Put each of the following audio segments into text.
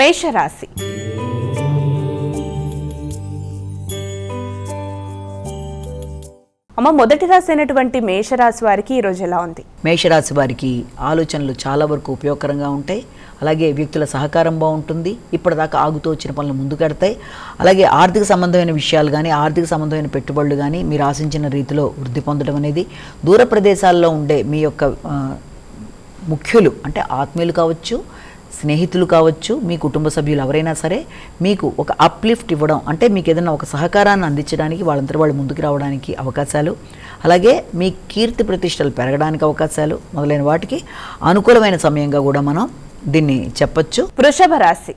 మేషరాశి. అమ్మ మొదటి రాశి అయినటువంటి మేషరాశి వారికి ఈరోజు ఎలా ఉంది? మేషరాశి వారికి ఆలోచనలు చాలా వరకు ఉపయోగకరంగా ఉంటాయి. అలాగే వ్యక్తుల సహకారం బాగుంటుంది. ఇప్పటిదాకా ఆగుతూ వచ్చిన పనులు ముందుకెడతాయి అలాగే ఆర్థిక సంబంధమైన విషయాలు కానీ ఆర్థిక సంబంధమైన పెట్టుబడులు కానీ మీరు ఆశించిన రీతిలో వృద్ధి పొందడం అనేది దూర ప్రదేశాల్లో ఉండే మీ యొక్క ముఖ్యులు అంటే ఆత్మీయులు కావచ్చు స్నేహితులు కావచ్చు మీ కుటుంబ సభ్యులు ఎవరైనా సరే మీకు ఒక అప్లిఫ్ట్ ఇవ్వడం అంటే మీకు ఏదైనా ఒక సహకారాన్ని అందించడానికి వాళ్ళంతా వాళ్ళు ముందుకు రావడానికి అవకాశాలు. అలాగే మీ కీర్తి ప్రతిష్టలు పెరగడానికి అవకాశాలు మొదలైన వాటికి అనుకూలమైన సమయంగా కూడా మనం దీన్ని చెప్పొచ్చు. వృషభ రాశి.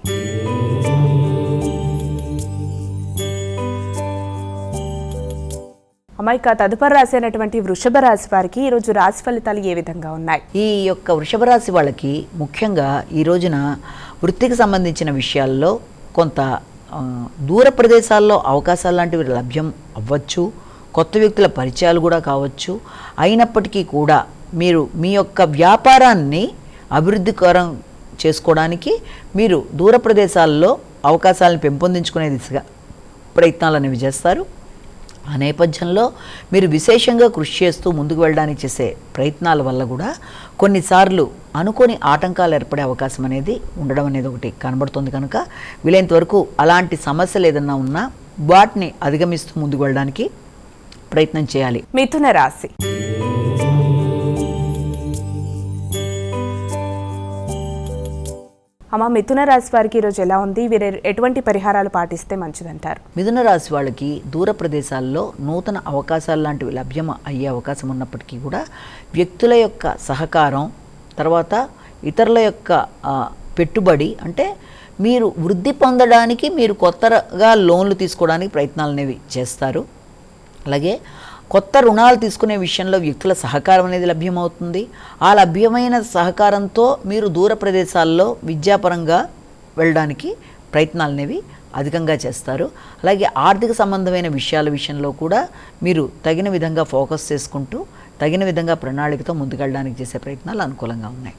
అమ్మాయిక తదుపరి రాశి అయినటువంటి వృషభ రాశి వారికి ఈరోజు రాశి ఫలితాలు ఏ విధంగా ఉన్నాయి? ఈ యొక్క వృషభ రాశి వాళ్ళకి ముఖ్యంగా ఈ రోజున వృత్తికి సంబంధించిన విషయాల్లో కొంత దూర ప్రదేశాల్లో అవకాశాలు లాంటివి లభ్యం అవ్వచ్చు. కొత్త వ్యక్తుల పరిచయాలు కూడా కావచ్చు. అయినప్పటికీ కూడా మీరు మీ యొక్క వ్యాపారాన్ని అభివృద్ధికరం చేసుకోవడానికి మీరు దూర ప్రదేశాల్లో అవకాశాలను పెంపొందించుకునే దిశగా ప్రయత్నాలు అనేవి చేస్తారు. ఆ నేపథ్యంలో మీరు విశేషంగా కృషి చేస్తూ ముందుకు వెళ్ళడానికి చేసే ప్రయత్నాల వల్ల కూడా కొన్నిసార్లు అనుకోని ఆటంకాలు ఏర్పడే అవకాశం అనేది ఉండడం అనేది ఒకటి కనబడుతుంది కనుక వీలైనంత వరకు అలాంటి సమస్యలు ఏదన్నా ఉన్నా వాటిని అధిగమిస్తూ ముందుకు వెళ్ళడానికి ప్రయత్నం చేయాలి. మిథున రాశి. అమ్మ మిథున రాశి వారికి ఈరోజు ఎలా ఉంది? వీరు ఎటువంటి పరిహారాలు పాటిస్తే మంచిదంటారు? మిథున రాశి వాళ్ళకి దూర ప్రదేశాల్లో నూతన అవకాశాలు లాంటివి లభ్యం అయ్యే అవకాశం ఉన్నప్పటికీ కూడా వ్యక్తుల యొక్క సహకారం తర్వాత ఇతరుల యొక్క పెట్టుబడి అంటే మీరు వృద్ధి పొందడానికి మీరు కొత్తగా లోన్లు తీసుకోవడానికి ప్రయత్నాలు అనేవి చేస్తారు. అలాగే కొత్త రుణాలు తీసుకునే విషయంలో వ్యక్తుల సహకారం అనేది లభ్యమవుతుంది. ఆ లభ్యమైన సహకారంతో మీరు దూర ప్రదేశాల్లో విద్యాపరంగా వెళ్ళడానికి ప్రయత్నాలు అనేవి అధికంగా చేస్తారు. అలాగే ఆర్థిక సంబంధమైన విషయాల విషయంలో కూడా మీరు తగిన విధంగా ఫోకస్ చేసుకుంటూ తగిన విధంగా ప్రణాళికతో ముందుకెళ్ళడానికి చేసే ప్రయత్నాలు అనుకూలంగా ఉన్నాయి.